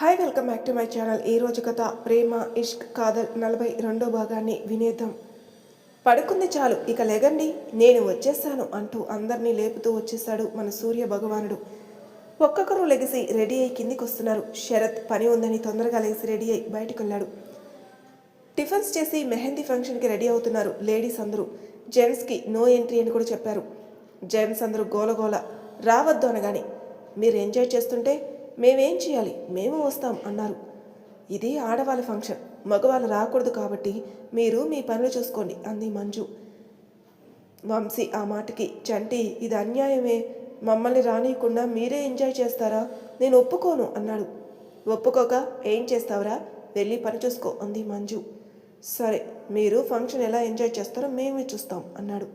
Hi welcome back to my channel. ఈ రోజు కథ ప్రేమ ఇష్క్ కాదల్ నలభై రెండో భాగాన్ని వినేద్దాం. పడుకుంది చాలు ఇక లేగండి. నేను వచ్చేస్తాను అంటూ అందరినీ లేపుతూ వచ్చేస్తాడు మన సూర్య భగవానుడు. ఒక్కొక్కరు లెగిసి రెడీ అయి కిందికి వస్తున్నారు శరత్ పని ఉందని తొందరగా లెగిసి రెడీ అయి బయటకు వెళ్ళాడు టిఫిన్స్ చేసి మెహందీ ఫంక్షన్కి రెడీ అవుతున్నారు లేడీస్ అందరూ. జెంట్స్కి నో ఎంట్రీ అని కూడా చెప్పారు. జెంట్స్ అందరూ గోలగోల రావద్దు అనగానే మీరు ఎంజాయ్ చేస్తుంటే మేమేం చేయాలి? మేము వస్తాం అన్నారు. ఇది ఆడవాళ్ళ ఫంక్షన్. మగవాళ్ళు రాకూడదు కాబట్టి మీరు మీ పనులు చూసుకోండి అంది మంజు. వంశీ ఆ మాటకి చంటి ఇది అన్యాయమే. మమ్మల్ని రానియకుండా మీరే ఎంజాయ్ చేస్తారా? నేను ఒప్పుకోను అన్నాడు. ఒప్పుకోక ఏం చేస్తావురా? వెళ్ళి పని చూసుకో అంది మంజు. సరే మీరు ఫంక్షన్ ఎలా ఎంజాయ్ చేస్తారో మేమే చూస్తాం అన్నాడు.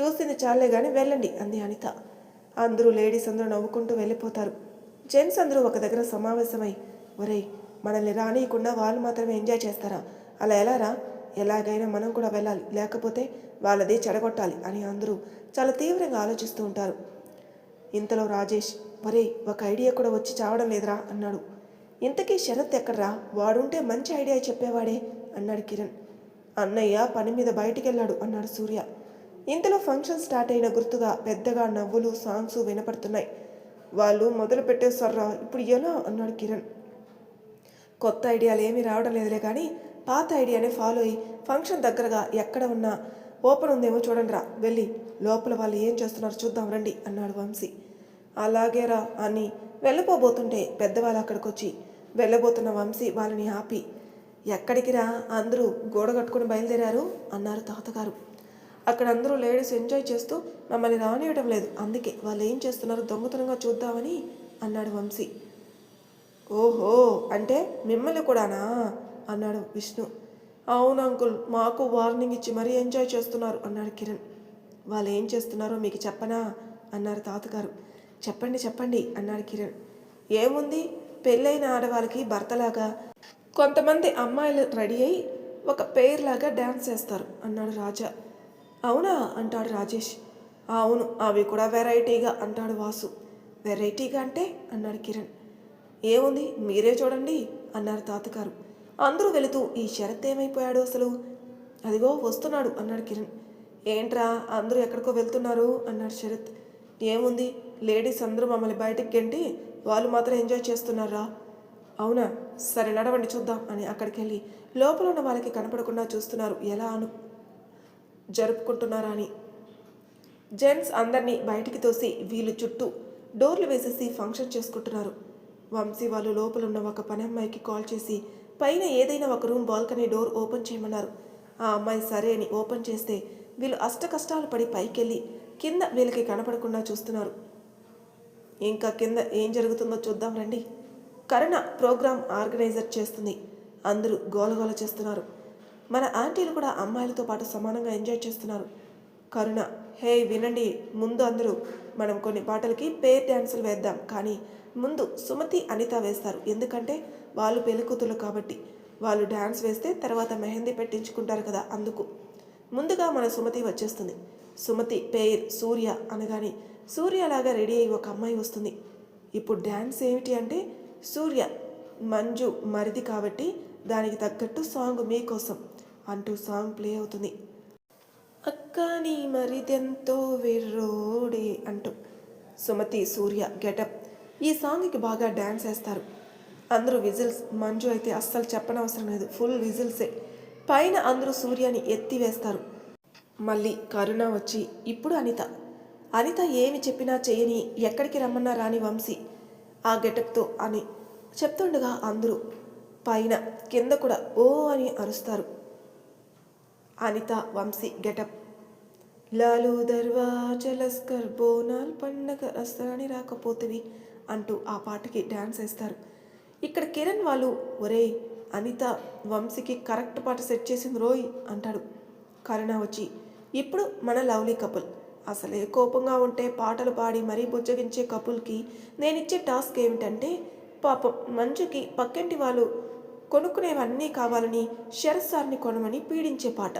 చూసింది చాలే కానీ వెళ్ళండి అంది అనిత. అందరూ లేడీస్ అందరూ నవ్వుకుంటూ వెళ్ళిపోతారు. జెంట్స్ అందరూ ఒక దగ్గర సమావేశమై ఒరేయ్ మనల్ని రానియకుండా వాళ్ళు మాత్రమే ఎంజాయ్ చేస్తారా? అలా ఎలా రా? ఎలాగైనా మనం కూడా వెళ్ళాలి. లేకపోతే వాళ్ళది చెడగొట్టాలి అని అందరూ చాలా తీవ్రంగా ఆలోచిస్తూ ఉంటారు. ఇంతలో రాజేష్ ఒరే ఒక ఐడియా కూడా వచ్చి చావడం లేదురా అన్నాడు. ఇంతకీ శరత్ ఎక్కడరా? వాడుంటే మంచి ఐడియా చెప్పేవాడే అన్నాడు కిరణ్. అన్నయ్య పని మీద బయటికి వెళ్ళాడు అన్నాడు సూర్య. ఇంతలో ఫంక్షన్ స్టార్ట్ అయిన గుర్తుగా పెద్దగా నవ్వులు సాంగ్స్ వినపడుతున్నాయి. వాళ్ళు మొదలు పెట్టేస్తారా ఇప్పుడు ఎలా? అన్నాడు కిరణ్. కొత్త ఐడియాలు ఏమీ రావడం లేదులే కానీ పాత ఐడియానే ఫాలో అయ్యి ఫంక్షన్ దగ్గరగా ఎక్కడ ఉన్నా ఓపెన్ ఉందేమో చూడండి రా వెళ్ళి లోపల వాళ్ళు ఏం చేస్తున్నారో చూద్దాం రండి అన్నాడు వంశీ. అలాగేరా అని వెళ్ళిపోబోతుంటే పెద్దవాళ్ళు అక్కడికి వచ్చి వెళ్ళబోతున్న వంశీ వాళ్ళని ఆపి ఎక్కడికి రా? అందరూ గోడ కట్టుకుని బయలుదేరారు? అన్నారు తాతగారు. అక్కడ అందరూ లేడీస్ ఎంజాయ్ చేస్తూ మమ్మల్ని రానివ్వడం లేదు. అందుకే వాళ్ళు ఏం చేస్తున్నారో? దొంగతనంగా చూద్దామని అన్నాడు వంశీ. ఓహో అంటే మిమ్మల్ని కూడానా? అన్నాడు విష్ణు. అవును అంకుల్ మాకు వార్నింగ్ ఇచ్చి మరీ ఎంజాయ్ చేస్తున్నారు అన్నాడు కిరణ్. వాళ్ళు ఏం చేస్తున్నారో మీకు చెప్పనా? అన్నారు తాతగారు. చెప్పండి చెప్పండి అన్నాడు కిరణ్. ఏముంది? పెళ్ళైన ఆడవాళ్ళకి భర్తలాగా కొంతమంది అమ్మాయిలు రెడీ అయి ఒక పేర్లాగా డ్యాన్స్ చేస్తారు అన్నాడు రాజా. అవునా? అంటాడు రాజేష్. అవును అవి కూడా వెరైటీగా అంటాడు వాసు. వెరైటీగా అంటే? అన్నాడు కిరణ్. ఏముంది? మీరే చూడండి అన్నారు తాతగారు. అందరూ వెళుతూ ఈ శరత్ ఏమైపోయాడు అసలు? అదిగో వస్తున్నాడు అన్నాడు కిరణ్. ఏంట్రా అందరూ ఎక్కడికో వెళ్తున్నారు అన్నాడు శరత్. ఏముంది? లేడీస్ అందరూ మమ్మల్ని బయటికి గెంటి వాళ్ళు మాత్రం ఎంజాయ్ చేస్తున్నారా? అవునా? సరే నడవండి చూద్దాం అని అక్కడికి వెళ్ళి లోపల ఉన్న వాళ్ళకి కనపడకుండా చూస్తున్నారు. ఎలా అను జరుపుకుంటున్నారా అని. జెంట్స్ అందరినీ బయటికి తోసి వీళ్ళు చుట్టూ డోర్లు వేసేసి ఫంక్షన్ చేసుకుంటున్నారు. వంశీ వాళ్ళు లోపల ఉన్న ఒక పని అమ్మాయికి కాల్ చేసి పైన ఏదైనా ఒక రూమ్ బాల్కనీ డోర్ ఓపెన్ చేయమన్నారు. ఆ అమ్మాయి సరే అని ఓపెన్ చేస్తే వీళ్ళు అష్ట కష్టాలు పడి పైకెళ్ళి కింద వీళ్ళకి కనపడకుండా చూస్తున్నారు. ఇంకా కింద ఏం జరుగుతుందో చూద్దాం రండి. కరుణ ప్రోగ్రాం ఆర్గనైజర్ చేస్తుంది. అందరూ గోలగోల చేస్తున్నారు. మన ఆంటీలు కూడా అమ్మాయిలతో పాటు సమానంగా ఎంజాయ్ చేస్తున్నారు. కరుణ హే వినండి. ముందు అందరూ మనం కొన్ని పాటలకి పేర్ డ్యాన్సులు వేద్దాం. కానీ ముందు సుమతి అనిత వేస్తారు. ఎందుకంటే వాళ్ళు పెళ్ళికూతులు కాబట్టి. వాళ్ళు డ్యాన్స్ వేస్తే తర్వాత మెహందీ పెట్టించుకుంటారు కదా అందుకు. ముందుగా మన సుమతి వచ్చేస్తుంది. సుమతి పేర్ సూర్య అనగానే సూర్యలాగా రెడీ అయ్యి ఒక అమ్మాయి వస్తుంది. ఇప్పుడు డ్యాన్స్ ఏమిటి అంటే సూర్య మంజు మరిది కాబట్టి దానికి తగ్గట్టు సాంగ్ మీకోసం. అంటూ సాంగ్ ప్లే అవుతుంది. అక్క నీ మరిదెంతో వెర్రోడే అంటూ సుమతి సూర్య గెటప్ ఈ సాంగ్కి బాగా డ్యాన్స్ వేస్తారు. అందరూ విజిల్స్ మంజు అయితే అస్సలు చెప్పనవసరం లేదు. ఫుల్ విజిల్సే. పైన అందరూ సూర్యని ఎత్తివేస్తారు మళ్ళీ కరుణ వచ్చి ఇప్పుడు అనిత. అనిత ఏమి చెప్పినా చేయని ఎక్కడికి రమ్మన్నా రాని వంశీ. ఆ గెటప్తో అని చెప్తుండగా అందరూ పైన కింద కూడా ఓ అని అరుస్తారు. అనిత వంశీ గెటప్. లాలు దర్వాజలస్కర్ బోనాల్ పండగ రస్తాని రాకపోతుంది అంటూ ఆ పాటకి డ్యాన్స్ వేస్తారు. ఇక్కడ కిరణ్ వాళ్ళు ఒరేయ్ అనిత వంశీకి కరెక్ట్ పాట సెట్ చేసింది రోయ్ అంటాడు. కరుణ వచ్చి ఇప్పుడు మన లవ్లీ కపుల్. అసలే కోపంగా ఉంటే పాటలు పాడి మరీ బుజ్జగించే కపుల్కి నేనిచ్చే టాస్క్ ఏమిటంటే పాపం మంచుకి పక్కింటి వాళ్ళు కొనుక్కునేవన్నీ కావాలని శరత్ సార్ని కొనమని పీడించే పాట.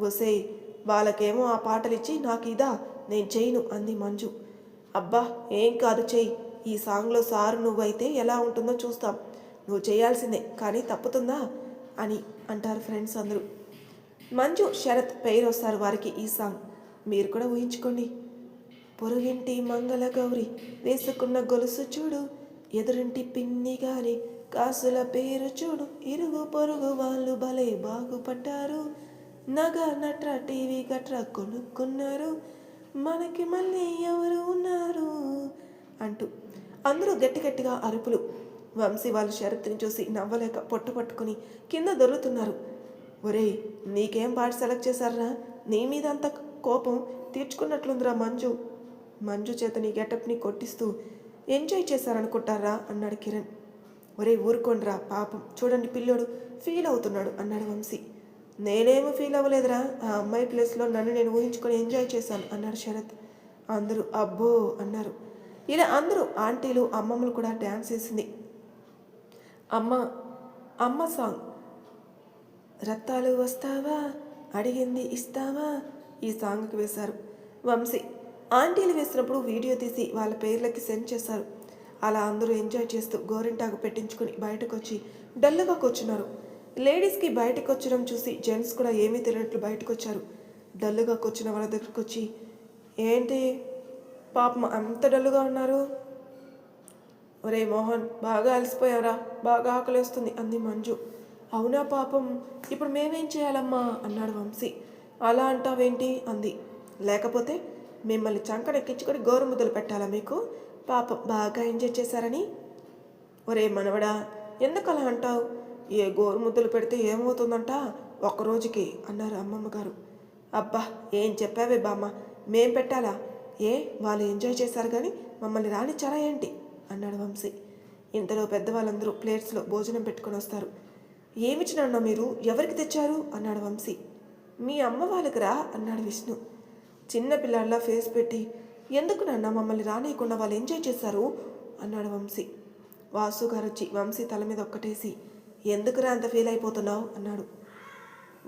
ఒసే వాళ్ళకేమో ఆ పాటలిచ్చి నాకు ఇదా నేను చేయను అంది మంజు. అబ్బా ఏం కాదు చెయ్యి. ఈ సాంగ్లో సారు నువ్వైతే ఎలా ఉంటుందో చూస్తాం. నువ్వు చేయాల్సిందే కానీ తప్పుతుందా? అని అంటారు ఫ్రెండ్స్ అందరూ. మంజు శరత్ పేరు వస్తారు వారికి ఈ సాంగ్. మీరు కూడా ఊహించుకోండి. పొరుగింటి మంగళ గౌరి వేసుకున్న గొలుసు చూడు ఎదురింటి పిన్ని గారి కాసుల పేరు చూడు. ఇరుగు పొరుగు వాళ్ళు భలే బాగుపడ్డారు. నగ నట్ర టీవీ గట్ర కొనుక్కున్నారు. మనకి మళ్ళీ ఎవరు ఉన్నారు? అంటూ అందరూ గట్టి గట్టిగా అరుపులు. వంశీ వాళ్ళ శరత్ని చూసి నవ్వలేక పొట్టు పట్టుకుని కింద దొర్లుతున్నారు ఒరేయ్ నీకేం పాట సెలెక్ట్ చేశారా? నీ మీద అంత కోపం తీర్చుకున్నట్లుందిరా మంజు. మంజు చేత నీ గెటప్ని కొట్టిస్తూ ఎంజాయ్ చేశారనుకుంటారా? అన్నాడు కిరణ్. ఒరే ఊరుకోండిరా పాపం. చూడండి పిల్లోడు ఫీల్ అవుతున్నాడు అన్నాడు వంశీ. నేనేమో ఫీల్ అవ్వలేదురా. ఆ అమ్మాయి ప్లేస్లో నన్ను నేను ఊహించుకొని ఎంజాయ్ చేశాను అన్నాడు శరత్. అందరూ అబ్బో అన్నారు. ఇలా అందరూ ఆంటీలు అమ్మమ్మలు కూడా డ్యాన్స్ వేసింది. అమ్మ అమ్మ సాంగ్ రత్తాలు వస్తావా? అడిగింది ఇస్తావా? ఈ సాంగ్కి వేశారు వంశీ. ఆంటీలు వేసినప్పుడు వీడియో తీసి వాళ్ళ పేర్లకి సెండ్ చేశారు. అలా అందరూ ఎంజాయ్ చేస్తూ గోరింటాకు పెట్టించుకుని బయటకు వచ్చి డల్లుగా కూర్చున్నారు. లేడీస్కి బయటకు వచ్చడం చూసి జెంట్స్ కూడా ఏమీ తెలియనట్లు బయటకు వచ్చారు డల్లుగా కూర్చున్న వాళ్ళ దగ్గరకు వచ్చి ఏంటి? పాపం అంత డల్లుగా ఉన్నారు? ఒరే మోహన్ బాగా అలసిపోయారా బాగా ఆకలేస్తుంది అంది మంజు. అవునా పాపం? ఇప్పుడు మేమేం చేయాలమ్మా? అన్నాడు వంశీ. అలా అంటావేంటి? అంది. లేకపోతే మిమ్మల్ని చంకనెక్కించుకొని గోరుముద్దలు పెట్టాలా మీకు? పాపం బాగా ఎంజాయ్ చేశారని? ఒరే మనవడా ఎందుకు అలా అంటావు? ఏ గోరు ముద్దలు పెడితే ఏమవుతుందంట? ఒక్క రోజుకి అన్నారు అమ్మమ్మ గారు. అబ్బా ఏం చెప్పావే బామ్మ? మేం పెట్టాలా? ఏ వాళ్ళు ఎంజాయ్ చేశారు కానీ మమ్మల్ని రానిచ్చారా ఏంటి? అన్నాడు వంశీ. ఇంతలో పెద్దవాళ్ళందరూ ప్లేట్స్లో భోజనం పెట్టుకొని వస్తారు. ఏమిచ్చినన్నా మీరు? ఎవరికి తెచ్చారు? అన్నాడు వంశీ. మీ అమ్మ వాళ్ళకి రా అన్నాడు విష్ణు. చిన్న పిల్లాడిలా ఫేస్ పెట్టి ఎందుకు నాన్న మమ్మల్ని రానియకుండా వాళ్ళు ఎంజాయ్ చేశారు? అన్నాడు వంశీ. వాసు గారు వచ్చి వంశీ తల మీద ఒక్కటేసి ఎందుకురా అంత ఫీల్ అయిపోతున్నావు? అన్నాడు.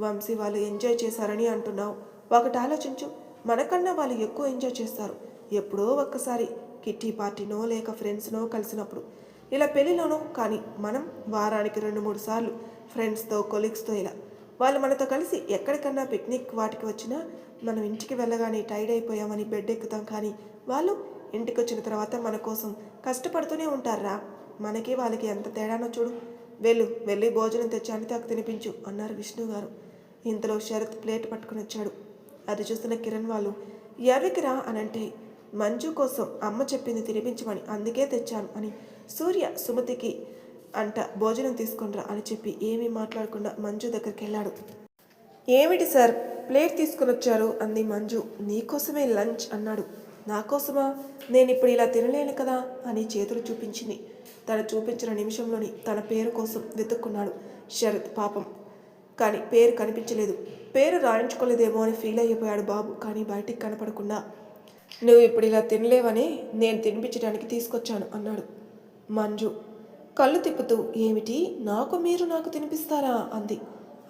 వంశీ వాళ్ళు ఎంజాయ్ చేశారని అంటున్నావు. ఒకటి ఆలోచించు. మనకన్నా వాళ్ళు ఎక్కువ ఎంజాయ్ చేస్తారు. ఎప్పుడో ఒక్కసారి కిట్టి పార్టీనో లేక ఫ్రెండ్స్నో కలిసినప్పుడు. ఇలా పెళ్ళిలోనో కానీ మనం వారానికి రెండు మూడు సార్లు ఫ్రెండ్స్తో కొలీగ్స్తో ఇలా వాళ్ళు మనతో కలిసి ఎక్కడికన్నా పిక్నిక్ వాటికి వచ్చినా మనం ఇంటికి వెళ్ళగానే టైర్డ్ అయిపోయామని బెడ్ ఎక్కుతాం కానీ వాళ్ళు ఇంటికి వచ్చిన తర్వాత మన కోసం కష్టపడుతూనే ఉంటారా మనకి వాళ్ళకి ఎంత తేడానో చూడు. వెళ్ళు వెళ్ళి భోజనం తెచ్చి అనితకు తినిపించు అన్నారు విష్ణు గారు. ఇంతలో శరత్ ప్లేట్ పట్టుకుని వచ్చాడు. అది చూస్తున్న కిరణ్ వాళ్ళు ఎవరికి రా అని అంటే మంజు కోసం అమ్మ చెప్పింది తినిపించమని అందుకే తెచ్చాను అని సూర్య సుమతికి అంట భోజనం తీసుకునిరా అని చెప్పి ఏమీ మాట్లాడకుండా మంజు దగ్గరికి వెళ్ళాడు ఏమిటి సార్? ప్లేట్ తీసుకుని వచ్చారు అంది మంజు. నీకోసమే లంచ్ అన్నాడు. నా కోసమా నేను ఇప్పుడు ఇలా తినలేను కదా అని చేతులు చూపించింది. తను చూపించిన నిమిషంలోని తన పేరు కోసం వెతుక్కున్నాడు శరత్ పాపం. కానీ పేరు కనిపించలేదు. పేరు రాయించుకోలేదేమో అని ఫీల్ అయిపోయాడు బాబు కానీ బయటికి కనపడకుండా. నువ్వు ఇప్పుడు ఇలా తినలేవని నేను తినిపించడానికి తీసుకొచ్చాను అన్నాడు మంజు. కళ్ళు తిప్పుతూ ఏమిటి? నాకు మీరు నాకు తినిపిస్తారా? అంది.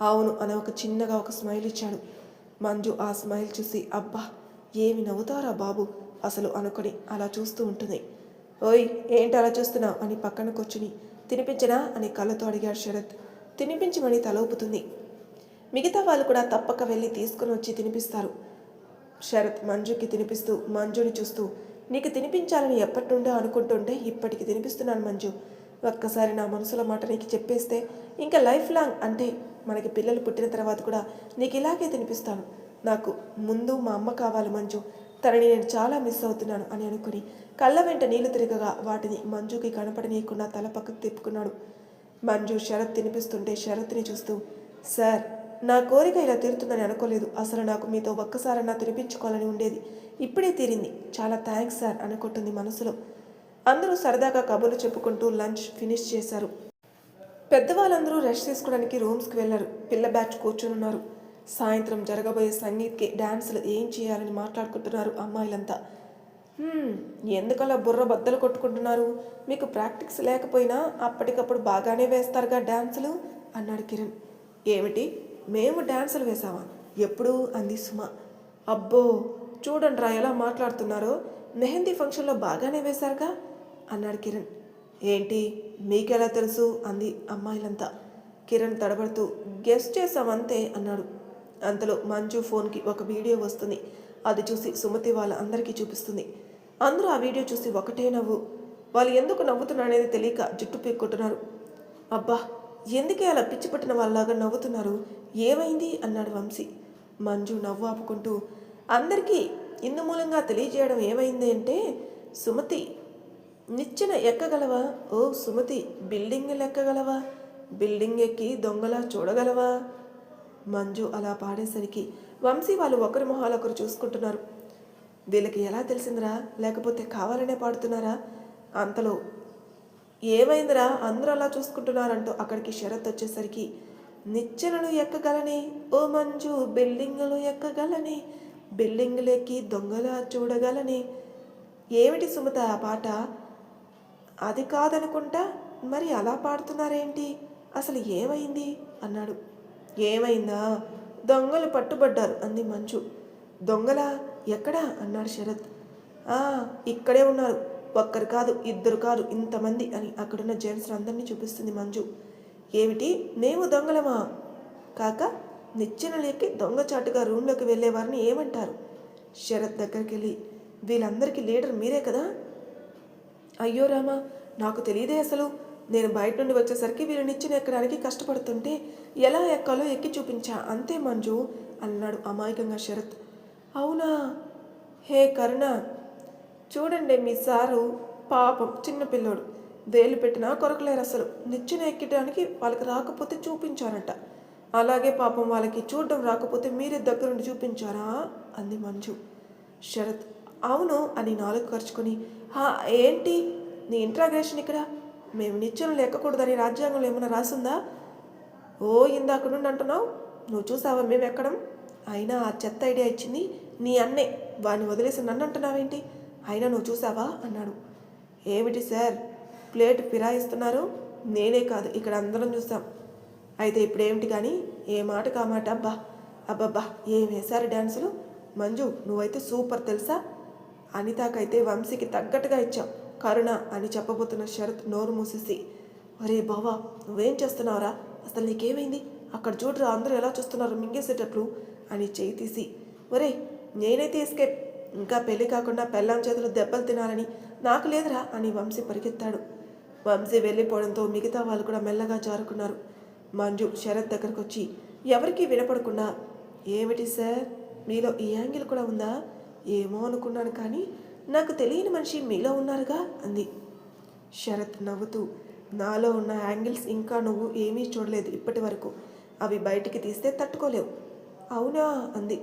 అవును అని ఒక చిన్నగా ఒక స్మైల్ ఇచ్చాడు. మంజు ఆ స్మైల్ చూసి అబ్బా ఏమి నవ్వుతారా బాబు? అసలు అనుకొని అలా చూస్తూ ఉంటుంది. ఓయ్ ఏంటి అలా చూస్తున్నావు? అని పక్కన కూర్చుని తినిపించనా? అని కళ్ళతో అడిగాడు శరత్. తినిపించమని తల ఊపుతుంది. మిగతా వాళ్ళు కూడా తప్పక వెళ్ళి తీసుకుని వచ్చి తినిపిస్తారు. శరత్ మంజుకి తినిపిస్తూ మంజుని చూస్తూ నీకు తినిపించాలని ఎప్పటి నుండో అనుకుంటుంటే ఇప్పటికి తినిపిస్తున్నాను మంజు. ఒక్కసారి నా మనసులో మాట నీకు చెప్పేస్తే ఇంకా లైఫ్ లాంగ్ అంటే మనకి పిల్లలు పుట్టిన తర్వాత కూడా నీకు ఇలాగే తినిపిస్తాను. నాకు ముందు మా అమ్మ కావాలి మంజు. తనని నేను చాలా మిస్ అవుతున్నాను అని అనుకుని కళ్ళ వెంట నీళ్ళు తిరగగా వాటిని మంజుకి కనపడనీయకుండా తల పక్కకు తిప్పుకున్నాడు. మంజు శరత్ తినిపిస్తుంటే శరత్ని చూస్తూ సార్ నా కోరిక ఇలా తీరుతుందని అనుకోలేదు. అసలు నాకు మీతో ఒక్కసారన్నా తినిపించుకోవాలని ఉండేది. ఇప్పుడే తీరింది. చాలా థ్యాంక్స్ సార్ అనుకుంటుంది మనసులో. అందరూ సరదాగా కబుర్లు చెప్పుకుంటూ లంచ్ ఫినిష్ చేశారు. పెద్దవాళ్ళందరూ రెస్ట్ తీసుకోవడానికి రూమ్స్కి వెళ్ళారు. పిల్ల బ్యాచ్ కూర్చునున్నారు. సాయంత్రం జరగబోయే సంగీత్కి డ్యాన్సులు ఏం చేయాలని మాట్లాడుకుంటున్నారు అమ్మాయిలంతా. ఎందుకలా బుర్ర బద్దలు కొట్టుకుంటున్నారు? మీకు ప్రాక్టీస్ లేకపోయినా అప్పటికప్పుడు బాగానే వేస్తారుగా డ్యాన్సులు అన్నాడు కిరణ్. ఏమిటి? మేము డ్యాన్సులు వేసామా ఎప్పుడు? అంది సుమ. అబ్బో చూడండి రా ఎలా మాట్లాడుతున్నారో. మెహందీ ఫంక్షన్లో బాగానే వేశారుగా. అన్నాడు కిరణ్. ఏంటి? మీకెలా తెలుసు? అంది అమ్మాయిలంతా. కిరణ్ తడబడుతూ గెస్ట్ చేసామంతే అన్నాడు. అంతలో మంజు ఫోన్కి ఒక వీడియో వస్తుంది. అది చూసి సుమతి వాళ్ళ అందరికీ చూపిస్తుంది. అందరూ ఆ వీడియో చూసి ఒకటే నవ్వు. వాళ్ళు ఎందుకు నవ్వుతున్నారనేది తెలియక జుట్టు పీక్కుంటున్నారు. అబ్బా ఎందుకే అలా పిచ్చి పట్టిన వాళ్ళలాగా నవ్వుతున్నారు? ఏమైంది? అన్నాడు వంశీ. మంజు నవ్వు ఆపుకుంటూ అందరికీ ఇందు మూలంగా తెలియజేయడం ఏమైంది అంటే సుమతి నిచ్చెన ఎక్కగలవా? ఓ సుమతి బిల్డింగ్ ఎక్కగలవా బిల్డింగ్ ఎక్కి దొంగలా చూడగలవా? మంజు అలా పాడేసరికి వంశీ వాళ్ళు ఒకరి మొహాలు ఒకరు చూసుకుంటున్నారు. వీళ్ళకి ఎలా తెలిసిందిరా? లేకపోతే కావాలనే పాడుతున్నారా? అంతలో ఏమైందిరా? అందరూ అలా చూసుకుంటున్నారంటూ అక్కడికి షరత్ వచ్చేసరికి నిచ్చెనలు ఎక్కగలని? ఓ మంజు బిల్డింగులు ఎక్కగలని? బిల్డింగ్లు ఎక్కి దొంగలా చూడగలని? ఏమిటి సుమత ఆ పాట? అది కాదనుకుంటా మరి అలా పాడుతున్నారేంటి? అసలు ఏమైంది? అన్నాడు. ఏమైందా? దొంగలు పట్టుబడ్డారు అంది మంచు. దొంగలా? ఎక్కడా? అన్నాడు శరత్. "ఆ, ఇక్కడే ఉన్నారు. ఒక్కరు కాదు ఇద్దరు కాదు ఇంతమంది అని అక్కడున్న జెంట్స్ అందరినీ చూపిస్తుంది మంజు ఏమిటి? మేము దొంగలమా? కాక నిచ్చెనలు ఎక్కి దొంగచాటుగా రూమ్లోకి వెళ్ళేవారిని ఏమంటారు? శరత్ దగ్గరికి వెళ్ళి వీళ్ళందరికీ లీడర్ మీరే కదా? అయ్యో రామా నాకు తెలియదే అసలు. నేను బయట నుండి వచ్చేసరికి వీళ్ళు నిచ్చెన ఎక్కడానికి కష్టపడుతుంటే ఎలా ఎక్కాలో ఎక్కి చూపించా. అంతే మంజు అన్నాడు అమాయకంగా శరత్. అవునా? హే కరుణ చూడండి మీ సారు పాపం చిన్నపిల్లోడు వేలు పెట్టినా కొరకలేరు అసలు. నిచ్చెన ఎక్కడానికి వాళ్ళకి రాకపోతే చూపించారట. అలాగే పాపం వాళ్ళకి చూడడం రాకపోతే మీరే దగ్గరుండి చూపించారా? అంది మంజు. శరత్ అవును అని నాలుగు ఖర్చుకొని ఏంటి? నీ ఇంట్రాగ్రేషన్ ఇక్కడ? మేము నిత్యం ఎక్కకూడదని రాజ్యాంగంలో ఏమైనా రాసిందా? ఓ ఇందాక నుండి అంటున్నావు? నువ్వు చూసావా మేము ఎక్కడం? అయినా ఆ చెత్త ఐడియా ఇచ్చింది నీ అన్నే. వాడిని వదిలేసి నన్ను అంటున్నావేంటి? అయినా నువ్వు చూసావా? అన్నాడు. ఏమిటి సార్? ప్లేట్ ఫిరాయిస్తున్నారు? నేనే కాదు ఇక్కడ అందరం చూసాం. అయితే ఇప్పుడేమిటి కానీ? ఏ మాట? కామాట అబ్బా అబ్బబ్బా ఏం వేశారు డ్యాన్సులు మంజు నువ్వైతే సూపర్ తెలుసా? అనితాకైతే వంశీకి తగ్గట్టుగా ఇచ్చాం. కరుణ అని చెప్పబోతున్న శరత్ నోరు మూసేసి ఒరే బావా నువ్వేం చేస్తున్నావురా? అసలు నీకేమైంది? అక్కడ చూడరా అందరూ ఎలా చూస్తున్నారు? మింగేసేటట్లు అని చేయి తీసి ఒరే నేనైతే ఎస్కేప్. ఇంకా పెళ్ళి కాకుండా పెళ్ళాం చేతులు దెబ్బలు తినాలని నాకు లేదురా అని వంశీ పరిగెత్తాడు. వంశీ వెళ్ళిపోవడంతో మిగతా వాళ్ళు కూడా మెల్లగా జారుకున్నారు. మంజు శరత్ దగ్గరకు వచ్చి ఎవరికీ వినపడకుండా ఏమిటి సార్? మీలో ఈ యాంగిల్ కూడా ఉందా? ఏమో అనుకున్నాను కానీ నాకు తెలియని మనిషి మీలో ఉన్నారుగా అంది. శరత్ నవ్వుతూ నాలో ఉన్న యాంగిల్స్ ఇంకా నువ్వు ఏమీ చూడలేదు ఇప్పటి వరకు. అవి బయటికి తీస్తే తట్టుకోలేవు. అవునా? అంది.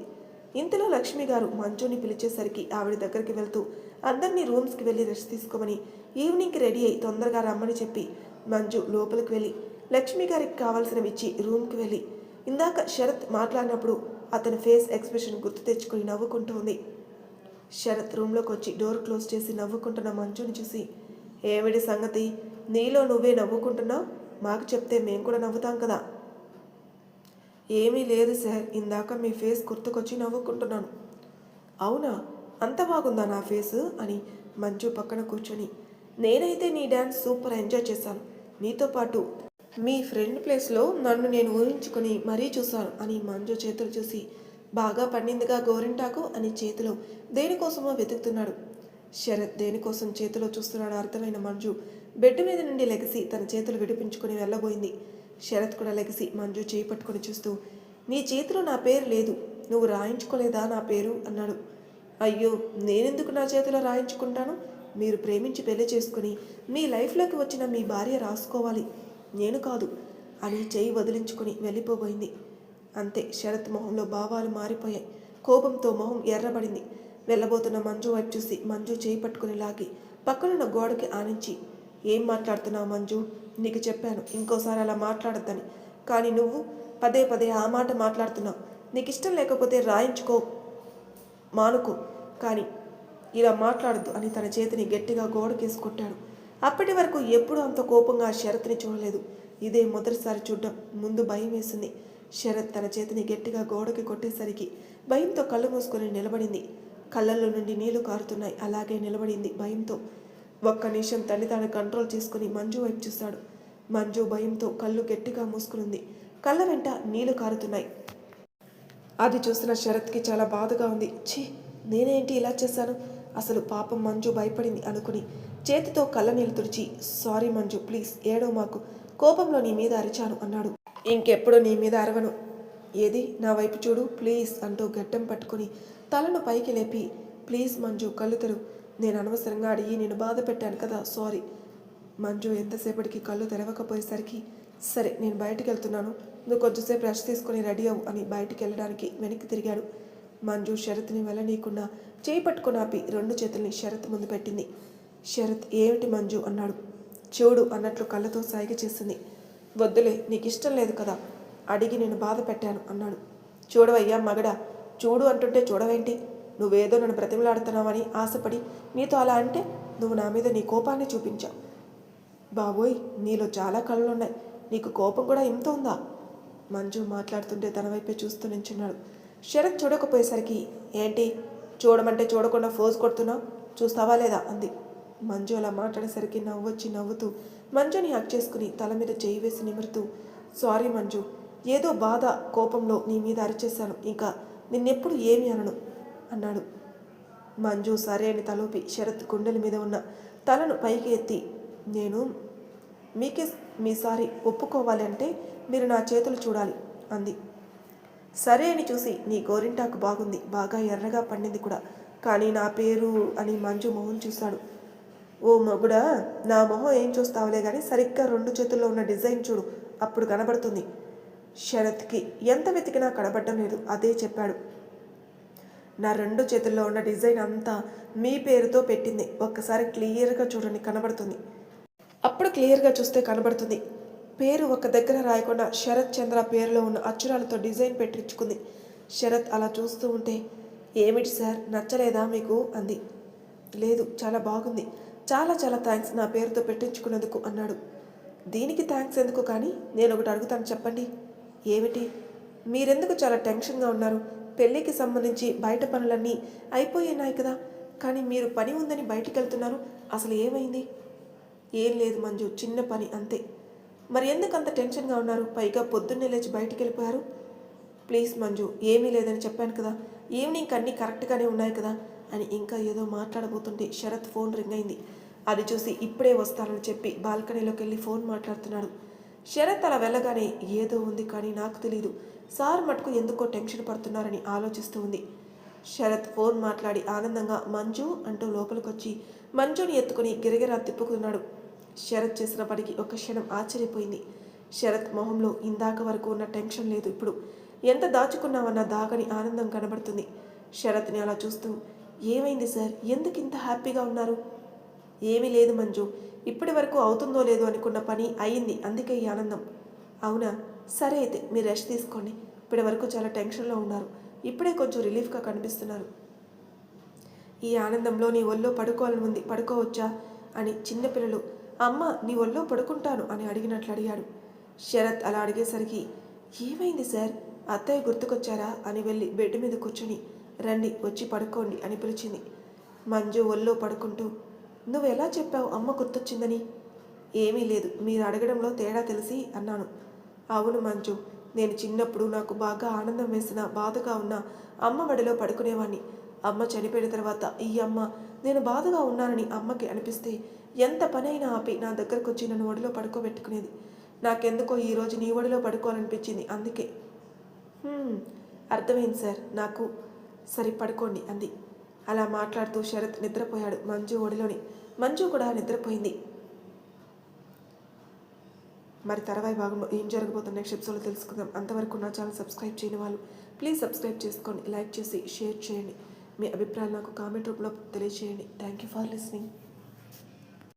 ఇంతలో లక్ష్మి గారు మంచుని పిలిచేసరికి ఆవిడ దగ్గరికి వెళ్తూ అందరినీ రూమ్స్కి వెళ్ళి రెస్ట్ తీసుకోమని ఈవినింగ్కి రెడీ అయి తొందరగా రమ్మని చెప్పి మంజు లోపలికి వెళ్ళి లక్ష్మి గారికి కావాల్సినవి ఇచ్చి రూమ్కి వెళ్ళి. ఇందాక శరత్ మాట్లాడినప్పుడు అతని ఫేస్ ఎక్స్ప్రెషన్ గుర్తు తెచ్చుకొని నవ్వుకుంటూ ఉంది. శరత్ రూమ్లోకి వచ్చి డోర్ క్లోజ్ చేసి నవ్వుకుంటున్న మంచుని చూసి ఏమిటి సంగతి? నీలో నువ్వే నవ్వుకుంటున్నావు? మాకు చెప్తే మేము కూడా నవ్వుతాం కదా? ఏమీ లేదు సార్. ఇందాక మీ ఫేస్ గుర్తుకొచ్చి నవ్వుకుంటున్నాను. అవునా? అంత బాగుందా నా ఫేస్? అని మంచు పక్కన కూర్చొని నేనైతే నీ డ్యాన్స్ సూపర్ ఎంజాయ్ చేశాను. నీతో పాటు మీ ఫ్రెండ్ ప్లేస్లో నన్ను నేను ఊహించుకొని మరీ చూశాను అని మంజు చేతులు చూసి బాగా పండిందిగా గోరింటాకు అని చేతిలో దేనికోసమో వెతుకుతున్నాడు. శరత్ దేనికోసం చేతిలో చూస్తున్నాడో అర్థమైన మంజు బెడ్ మీద నుండి లెగసి తన చేతులు విడిపించుకుని వెళ్ళబోయింది. శరత్ కూడా లెగసి మంజు చేయి పట్టుకొని చూస్తూ నీ చేతిలో నా పేరు లేదు. నువ్వు రాయించుకోలేదా నా పేరు? అన్నాడు. అయ్యో నేనెందుకు నా చేతిలో రాయించుకుంటాను? మీరు ప్రేమించి పెళ్ళి చేసుకుని మీ లైఫ్లోకి వచ్చిన మీ భార్య రాసుకోవాలి. నేను కాదు. అని చేయి వదిలించుకుని వెళ్ళిపోబోయింది. అంతే శరత్ మొహంలో భావాలు మారిపోయాయి. కోపంతో మొహం ఎర్రబడింది. వెళ్ళబోతున్న మంజు వైపు చూసి మంజు చేయి పట్టుకుని లాగి పక్కనున్న గోడకి ఆనించి ఏం మాట్లాడుతున్నావు మంజు? నీకు చెప్పాను ఇంకోసారి అలా మాట్లాడొద్దని. కానీ నువ్వు పదే పదే ఆ మాట మాట్లాడుతున్నావు. నీకు ఇష్టం లేకపోతే రాయించుకో మానుకో. కానీ ఇలా మాట్లాడద్దు అని తన చేతిని గట్టిగా గోడకేసి కొట్టాడు. అప్పటి వరకు ఎప్పుడూ అంత కోపంగా శరత్ని చూడలేదు. ఇదే మొదటిసారి చూడడం ముందు భయం వేసింది. శరత్ తన చేతిని గట్టిగా గోడకి కొట్టేసరికి భయంతో కళ్ళు మూసుకొని నిలబడింది. కళ్ళల్లో నుండి నీళ్ళు కారుతున్నాయి. అలాగే నిలబడింది భయంతో. ఒక్క నిమిషం తల్లి తాను కంట్రోల్ చేసుకుని మంజు వైపు చూశాడు మంజు భయంతో కళ్ళు గట్టిగా మూసుకునుంది. కళ్ళ వెంట నీళ్ళు కారుతున్నాయి. అది చూసిన శరత్కి చాలా బాధగా ఉంది. ఛీ నేనేంటి ఇలా చేశాను? అసలు పాపం మంజు భయపడింది అనుకుని చేతితో కళ్ళ నీళ్ళు తుడిచి సారీ మంజు ప్లీజ్ ఏడో మాకు. కోపంలో నీ మీద అరిచాను అన్నాడు. ఇంకెప్పుడు నీ మీద అరవను. ఏది? నా వైపు చూడు. ప్లీజ్ అంటూ గట్టం పట్టుకుని తలను పైకి లేపి ప్లీజ్ మంజు కళ్ళు తెరు. నేను అనవసరంగా అడిగి నేను బాధ పెట్టాను కదా. సారీ. మంజు ఎంతసేపటికి కళ్ళు తెరవకపోయేసరికి సరే నేను బయటికి వెళ్తున్నాను. నువ్వు కొంచెంసేపు రెస్ట్ తీసుకొని రెడీ అవ్వు అని బయటికి వెళ్ళడానికి వెనక్కి తిరిగాడు. మంజు శరత్ని వెళ్ళనీయకుండా చేయి పట్టుకుని ఆపి రెండు చేతుల్ని శరత్ ముందు పెట్టింది. శరత్ ఏమిటి మంజు? అన్నాడు. చూడు అన్నట్లు కళ్ళతో సాయిగ చేసింది. వద్దులే నీకు ఇష్టం లేదు కదా అడిగి నేను బాధ పెట్టాను అన్నాడు. చూడవయ్యా మగడా చూడు అంటుంటే చూడవేంటి? నువ్వేదో నన్ను బ్రతిమలాడుతున్నావని ఆశపడి నీతో అలా అంటే నువ్వు నా మీద నీ కోపాన్ని చూపించావు. బాబోయ్ నీలో చాలా కళ్ళున్నాయి నీకు కోపం కూడా ఇంత ఉందా? మంజు మాట్లాడుతుంటే తన వైపే చూస్తూ నించున్నాడు. శరత్ చూడకపోయేసరికి ఏంటి? చూడమంటే చూడకుండా ఫోజ్ కొడుతున్నావు? చూస్తావా లేదా? అంది. మంజు అలా మాట్లాడేసరికి నవ్వొచ్చి నవ్వుతూ మంజుని హక్ చేసుకుని తల మీద చేయి వేసి నిమురుతూ సారీ మంజు ఏదో బాధ కోపంలో నీ మీద అరిచేశాను ఇంకా నిన్నెప్పుడు ఏమి అనను అన్నాడు. మంజు సరే అని తలూపి శరత్ గుండెల మీద ఉన్న తలను పైకి ఎత్తి నేను మీకే మీసారి ఒప్పుకోవాలి అంటే మీరు నా చేతులు చూడాలి అంది. సరే అని చూసి నీ గోరింటాకు బాగుంది బాగా ఎర్రగా పండింది కూడా కానీ నా పేరు అని మంజు మొహం చూశాడు. ఓ మగుడా నా మొహం ఏం చూస్తావులే కానీ సరిగ్గా రెండు చేతుల్లో ఉన్న డిజైన్ చూడు అప్పుడు కనబడుతుంది. శరత్కి ఎంత వెతికినా కనబడటం లేదు అదే చెప్పాడు. నా రెండు చేతుల్లో ఉన్న డిజైన్ అంతా మీ పేరుతో పెట్టింది ఒక్కసారి క్లియర్గా చూడండి కనబడుతుంది. అప్పుడు క్లియర్గా చూస్తే కనబడుతుంది. పేరు ఒక దగ్గర రాయకుండా శరత్ చంద్ర పేరులో ఉన్న అక్షరాలతో డిజైన్ పెట్టించుకుంది. శరత్ అలా చూస్తూ ఉంటే ఏమిటి సార్ నచ్చలేదా మీకు? అంది. లేదు చాలా బాగుంది. చాలా చాలా థ్యాంక్స్ నా పేరుతో పెట్టించుకున్నందుకు అన్నాడు. దీనికి థ్యాంక్స్ ఎందుకు కానీ నేను ఒకటి అడుగుతాను చెప్పండి. ఏమిటి? మీరెందుకు చాలా టెన్షన్గా ఉన్నారు? పెళ్ళికి సంబంధించి బయట పనులన్నీ అయిపోయినాయి కదా. కానీ మీరు పని ఉందని బయటికి వెళ్తున్నారు. అసలు ఏమైంది? ఏం లేదు మంజు చిన్న పని అంతే. మరి ఎందుకు అంత టెన్షన్గా ఉన్నారు? పైగా పొద్దున్నే లేచి బయటికి వెళ్ళిపోయారు. ప్లీజ్ మంజు ఏమీ లేదని చెప్పాను కదా. ఈవినింగ్ అన్నీ కరెక్ట్గానే ఉన్నాయి కదా. అని ఇంకా ఏదో మాట్లాడబోతుంటే శరత్ ఫోన్ రింగ్ అయింది. అది చూసి ఇప్పుడే వస్తానని చెప్పి బాల్కనీలోకి వెళ్ళి ఫోన్ మాట్లాడుతున్నాడు. శరత్ అలా వెళ్ళగానే ఏదో ఉంది కానీ నాకు తెలియదు సార్ మటుకు ఎందుకో టెన్షన్ పడుతున్నారని ఆలోచిస్తూ ఉంది. శరత్ ఫోన్ మాట్లాడి ఆనందంగా మంజు అంటూ లోపలికొచ్చి మంజుని ఎత్తుకుని గిరగిరా తిప్పుకున్నాడు శరత్ చేసిన పడికి ఒక క్షణం ఆశ్చర్యపోయింది. శరత్ మొహంలో ఇందాక వరకు ఉన్న టెన్షన్ లేదు ఇప్పుడు. ఎంత దాచుకున్నావన్న దాగని ఆనందం కనబడుతుంది. శరత్ని అలా చూస్తూ ఏమైంది సార్? ఎందుకు ఇంత హ్యాపీగా ఉన్నారు? ఏమీ లేదు మంజు. ఇప్పటి వరకు అవుతుందో లేదో అనుకున్న పని అయింది. అందుకే ఈ ఆనందం. అవునా? సరే అయితే మీరు రెస్ట్ తీసుకోండి. ఇప్పటి వరకు చాలా టెన్షన్లో ఉన్నారు. ఇప్పుడే కొంచెం రిలీఫ్గా కనిపిస్తున్నారు. ఈ ఆనందంలో నీ ఒళ్ళో పడుకోవాలని ఉంది. పడుకోవచ్చా? అని చిన్నపిల్లలు అమ్మ నీ ఒళ్ళో పడుకుంటాను అని అడిగినట్లు అడిగాడు. శరత్ అలా అడిగేసరికి ఏమైంది సార్? అత్తయ్య గుర్తుకొచ్చారా? అని వెళ్ళి బెడ్ మీద కూర్చొని రండి వచ్చి పడుకోండి అని పిలిచింది. మంజు ఒళ్ళో పడుకుంటూ నువ్వు ఎలా చెప్పావు అమ్మ గుర్తొచ్చిందని? ఏమీ లేదు మీరు అడగడంలో తేడా తెలిసి అన్నాను. అవును మంజు నేను చిన్నప్పుడు నాకు బాగా ఆనందం వేసిన బాధగా ఉన్న అమ్మ వడిలో పడుకునేవాణ్ణి. అమ్మ చనిపోయిన తర్వాత ఈ అమ్మ నేను బాధగా ఉన్నానని అమ్మకి అనిపిస్తే ఎంత పనైనా ఆపి నా దగ్గరకు వచ్చి నన్ను ఒడిలో పడుకోబెట్టుకునేది. నాకెందుకో ఈరోజు నీ ఒడిలో పడుకోవాలనిపించింది అందుకే. అర్థమైంది సార్ నాకు సరి పడుకోండి అంది. అలా మాట్లాడుతూ శరత్ నిద్రపోయాడు మంజు ఒడిలోని. మంజు కూడా నిద్రపోయింది. మరి తర్వాయి భాగంలో ఏం జరగబోతున్న నెక్స్ట్ ఎపిసోడ్లో తెలుసుకుందాం. అంతవరకు నా ఛానల్ సబ్స్క్రైబ్ చేయని వాళ్ళు ప్లీజ్ సబ్స్క్రైబ్ చేసుకోండి లైక్ చేసి షేర్ చేయండి. మీ అభిప్రాయాలు నాకు కామెంట్ రూపంలో తెలియజేయండి థ్యాంక్ యూ ఫర్ లిసనింగ్